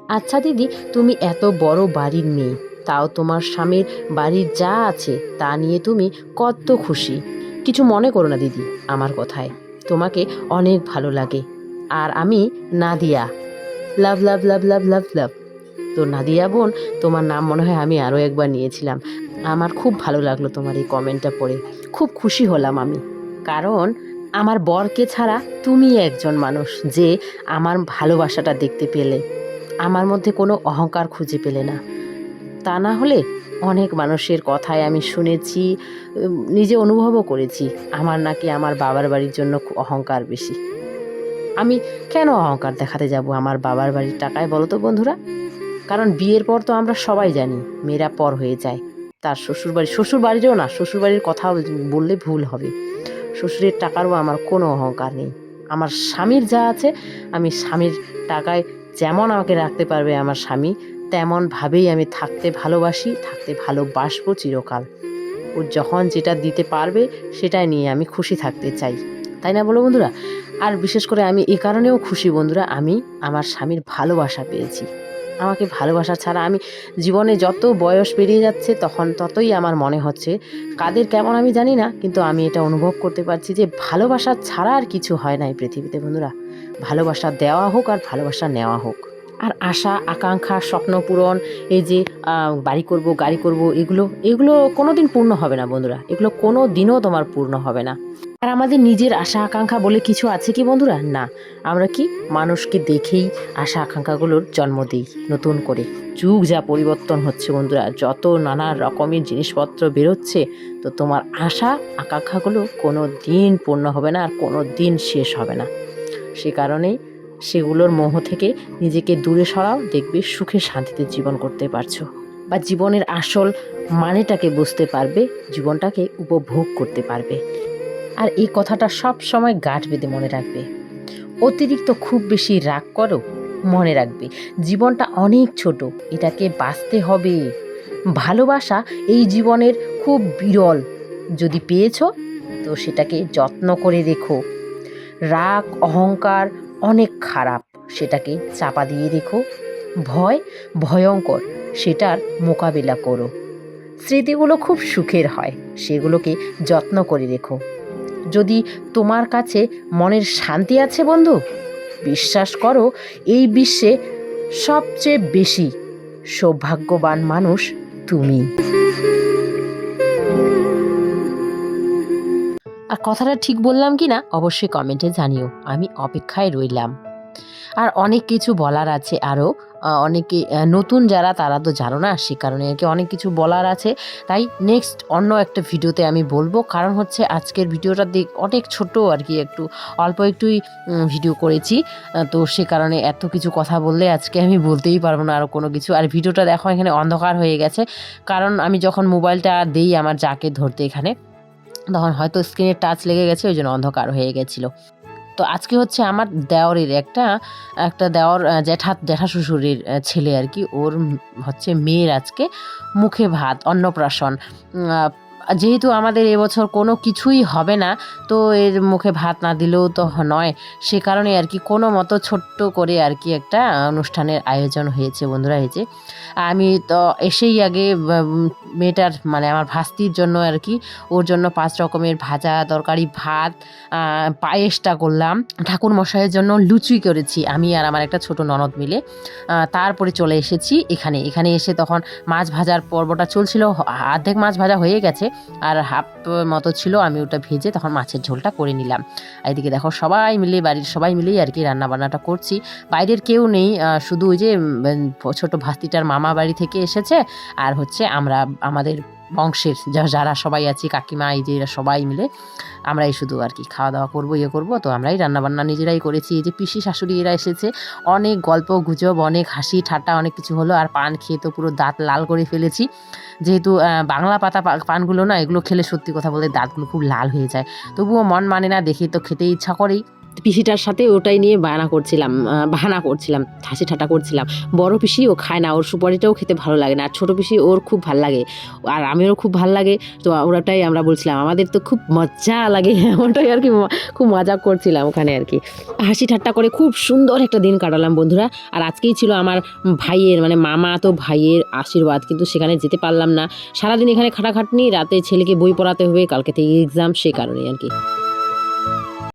আচ্ছা দিদি, তুমি এত বড় বাড়ির মেয়ে, তাও তোমার স্বামীর বাড়ির যা আছে তা নিয়ে তুমি কত খুশি। কিছু মনে করো না দিদি আমার কথায়, তোমাকে অনেক ভালো লাগে। আর আমি নাদিয়া। লাভ লাভ লাভ লাভ লাভ লাভ। তো নাদিয়া বোন, তোমার নাম মনে হয় আমি আরও একবার নিয়েছিলাম। আমার খুব ভালো লাগল তোমার এই কমেন্টটা পড়ে। খুব খুশি হলাম আমি। কারণ আমার বরকে ছাড়া তুমি একজন মানুষ যে আমার ভালোবাসাটা দেখতে পেলে। আমার মধ্যে কোনো অহংকার খুঁজে পেলে না। তা না হলে অনেক মানুষের কথায় আমি শুনেছি নিজে অনুভবও করেছি। আমার নাকি আমার বাবার বাড়ির জন্য খুব অহংকার বেশি। আমি কেন অহংকার দেখাতে যাব আমার বাবার বাড়ির টাকায় বলো তো বন্ধুরা? কারণ বিয়ের পর তো আমরা সবাই জানি, মেয়েরা পর হয়ে যায়। তার শ্বশুর বাড়ি শ্বশুর বাড়িরও না শ্বশুর বাড়ির কথা বললে ভুল হবে। শ্বশুরের টাকারও আমার কোনো অহংকার নেই। আমার স্বামীর যা আছে, আমি স্বামীর টাকায় যেমন আমাকে রাখতে পারবে আমার স্বামী তেমনভাবেই আমি থাকতে ভালোবাসি, থাকতে ভালোবাসবো চিরকাল। ও যখন যেটা দিতে পারবে, সেটাই নিয়ে আমি খুশি থাকতে চাই। তাই না বলো বন্ধুরা? আর বিশেষ করে আমি এ কারণেও খুশি বন্ধুরা, আমি আমার স্বামীর ভালোবাসা পেয়েছি। আমাকে ভালোবাসা ছাড়া আমি জীবনে যত বয়স পেরিয়ে যাচ্ছে, তখন ততই আমার মনে হচ্ছে, কাদের কেমন আমি জানি না, কিন্তু আমি এটা অনুভব করতে পারছি যে ভালোবাসা ছাড়া আর কিছু হয় না এই পৃথিবীতে বন্ধুরা। ভালোবাসা দেওয়া হোক আর ভালোবাসা নেওয়া হোক। আর আশা, আকাঙ্ক্ষা, স্বপ্ন পূরণ, এই যে বাড়ি করব, গাড়ি করব, এগুলো এগুলো কোনো দিন পূর্ণ হবে না বন্ধুরা। এগুলো কোনো দিনও তোমার পূর্ণ হবে না। আর আমাদের নিজের আশা, আকাঙ্ক্ষা বলে কিছু আছে কি বন্ধুরা? না। আমরা কি মানুষকে দেখেই আশা, আকাঙ্ক্ষাগুলোর জন্ম দিই, নতুন করে। যুগ যা পরিবর্তন হচ্ছে বন্ধুরা। যত নানা রকমের জিনিসপত্র বেরোচ্ছে, তো তোমার আশা, আকাঙ্ক্ষাগুলো কোনো দিন পূর্ণ হবে না আর কোনো দিন শেষ হবে না। সে কারণেই সেগুলোর মোহ থেকে নিজেকে দূরে সরাও, দেখবে সুখে শান্তিতে জীবন করতে পারছ। বা জীবনের আসল মানেটাকে বুঝতে পারবে, জীবনটাকে উপভোগ করতে পারবে। আর এই কথাটা সব সময় গাঁট বেঁধে মনে রাখবে। অতিরিক্ত খুব বেশি রাগ করো, মনে রাখবে, জীবনটা অনেক ছোট, এটাকে বাঁচতে হবে। ভালোবাসা এই জীবনের খুব বিরল। যদি পেয়েছ, তো সেটাকে যত্ন করে রেখো রাগ, অহংকার অনেক খারাপ। সেটাকে চাপা দিয়ে রেখো। ভয় ভয়ঙ্কর, সেটার মোকাবিলা করো। স্মৃতিগুলো খুব সুখের হয়, সেগুলোকে যত্ন করে রেখো। যদি তোমার কাছে মনের শান্তি আছে বন্ধু, বিশ্বাস করো এই বিশ্বে সবচেয়ে বেশি সৌভাগ্যবান মানুষ তুমি। আর কথাটা ঠিক বললাম কি না, অবশ্যই কমেন্টে জানিও। আমি অপেক্ষায় রইলাম। আর অনেক কিছু বলার আছে আরও। অনেকে নতুন যারা, তারা তো জানো না, সে কারণে আর কি অনেক কিছু বলার আছে। তাই নেক্সট অন্য একটা ভিডিওতে আমি বলব। কারণ হচ্ছে আজকের ভিডিওটা দেখ অনেক ছোট আর কি, একটু অল্প একটুই ভিডিও করেছি। তো সে কারণে এত কিছু কথা বললে আজকে আমি বলতেই পারব না আরও কোনো কিছু। আর ভিডিওটা দেখো, এখানে অন্ধকার হয়ে গেছে। কারণ আমি যখন মোবাইলটা দেই আমার যাকে ধরতে এখানে তখন হয়তো স্ক্রিনে টাচ লেগে গেছে, ওই জন্য অন্ধকার হয়ে গেছিল। তো আজকে হচ্ছে আমার দেওরের একটা একটা দেওর জ্যাঠা জ্যাঠা শ্বশুরের ছেলে আর কি। ওর হচ্ছে মেয়ের আজকে মুখে ভাত, অন্নপ্রাশন। যেহেতু আমাদের এবছর কোনো কিছুই হবে না, তো এর মুখে ভাত না দিলেও তো নয়। সে কারণে আর কি কোনো মতো ছোট্ট করে আর কি একটা অনুষ্ঠানের আয়োজন হয়েছে বন্ধুরা হয়েছে আমি তো এসেই আগে মেয়েটার মানে আমার ভাস্তির জন্য আর কি, ওর জন্য পাঁচ রকমের ভাজা, তরকারি, ভাত পায়েসটা করলাম। ঠাকুর মশাইয়ের জন্য লুচি করেছি আমি আর আমার একটা ছোট ননদ মিলে। তারপরে চলে এসেছি এখানে। এখানে এসে তখন মাছ ভাজার পর্বটা চলছিল অর্ধেক মাছ ভাজা হয়ে গেছে। আর হাফ মতো ছিল, আমি ওটা ভেজে তখন মাছের ঝোলটা করে নিলাম। এদিকে দেখো সবাই মিলে, বাড়ির সবাই মিলেই আর কি রান্নাবান্নাটা করছি। বাইরের কেউ নেই শুধু ওই যে ছোট ভাস্তিটার মামা বাড়ি থেকে এসেছে। আর হচ্ছে আমরা, আমাদের বংশের যারা সবাই আছি, কাকিমা, এই যে এরা সবাই মিলে আমরাই শুধু আর কি খাওয়া দাওয়া করব ইয়ে করব। তো আমরাই রান্নাবান্না নিজেরাই করেছি। এই যে পিসি শাশুড়ি এরা এসেছে, অনেক গল্প, গুজব, অনেক হাসি, ঠাট্টা, অনেক কিছু হলো। আর পান খেয়ে তো পুরো দাঁত লাল করে ফেলেছি। যেহেতু বাংলা পাতা পানগুলো না, এগুলো খেলে সত্যি কথা বলতে দাঁতগুলো খুব লাল হয়ে যায়। তবুও মন মানে না, দেখে তো খেতে ইচ্ছা করেই। পিসিটার সাথে ওটাই নিয়ে বায়না করছিলাম বাহানা করছিলাম, হাসি ঠাট্টা করছিলাম। বড় পিসি ও খায় না, ওর সুপারিটাও খেতে ভালো লাগে না। আর ছোটো পিসি ওর খুব ভালো লাগে, আর আমিরও খুব ভালো লাগে। তো ওটাই আমরা বলছিলাম, আমাদের তো খুব মজা লাগে, ওটাই আর কি খুব মজা করছিলাম ওখানে আর কি। হাসি ঠাট্টা করে খুব সুন্দর একটা দিন কাটালাম বন্ধুরা। আর আজকেই ছিল আমার ভাইয়ের মানে মামা তো ভাইয়ের আশীর্বাদ, কিন্তু সেখানে যেতে পারলাম না। সারাদিন এখানে খাটাখাটনি, রাতে ছেলেকে বই পড়াতে হবে, কালকে থেকে এক্সাম সে কারণে আর কি।